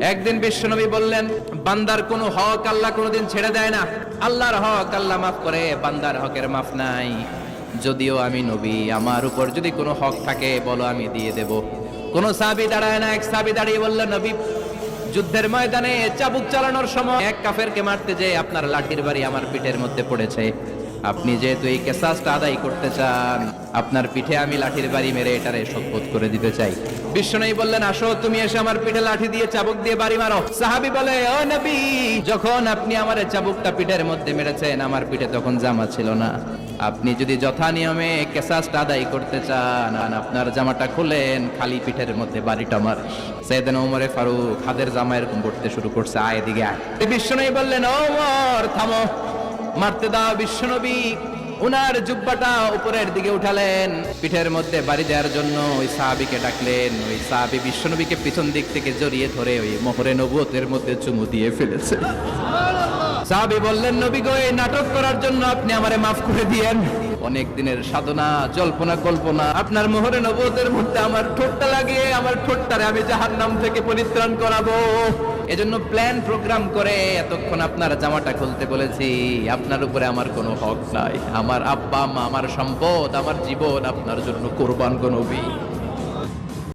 একদিন বিশ্বনবী বললেন, বান্দার কোনো হক আল্লাহ কোনোদিন ছেড়ে দেয় না। আল্লাহর হক আল্লাহ মাফ করে, বান্দার হকের মাফ নাই। যদিও আমি নবী, আমার উপর যদি কোনো হক থাকে, বলো আমি দিয়ে দেব। কোন সাবি দাঁড়ায় না, এক সাবি দাঁড়িয়ে বললেন নবী, যুদ্ধের ময়দানে চাবুক চালানোর সময় এক কাফেরকে মারতে যে আপনার লাঠির বাড়ি আমার পিঠের মধ্যে পড়েছে। আপনি যেহেতু এই কেসাসটা আদায় করতে চান, আপনার পিঠে আমি লাঠির বাড়ি মেরে এটারে শপথ করে দিতে চাই। বিশ্বনবী বললেন, আসো, তুমি এসে আমার পিঠে লাঠি দিয়ে চাবুক দিয়ে বাড়ি মারো। সাহাবি বলে, ও নবী, যখন আপনি আমার চাবুকটা পিঠের মধ্যে মেরেছেন, আমার পিঠে তখন জামা ছিল না। আপনি যদি যথা নিয়মে কেসাসটা আদায় করতে চান আপনার জামাটা খুলেন, খালি পিঠের মধ্যে বাড়িটা মার। সেদিন ওমরে ফারুক হাতের জামা এরকম পড়তে শুরু করছে, আয় দিকে আয়। বিশ্বনবী বললেন ওমর থামো। মারতে দাও বিশ্বনবী। উনার জুব্বাটা উপরের দিকে উঠালেন। পিঠের মধ্যে বাড়ি দেওয়ার জন্য ওই সাহাবিকে ডাকলেন। ওই সাহাবি বিশ্বনবীকে পিছন দিক থেকে জড়িয়ে ধরে ওই মোহরে নবুয়তের মধ্যে চুমু দিয়ে ফেলেছে। সাহাবি বললেন নবী গো এই নাটক করার জন্য আপনি আমারে মাফ করে দিয়েন। অনেক দিনের সাধনা, জল্পনা, কল্পনা। আপনার মোহরে নবতের মধ্যে আমার ঠোঁটটা লাগিয়ে, আমার ঠোঁটটারে আমি জাহার নাম থেকে পরিত্রাণ করাবো। এজন্য প্ল্যান, প্রোগ্রাম করে এতক্ষণ আপনার জামাটা খুলতে বলেছি, আপনার উপরে আমার কোনো হক নাই। আমার আব্বা মা আমার সম্পদ, আমার জীবন আপনার জন্য কোরবান কোনো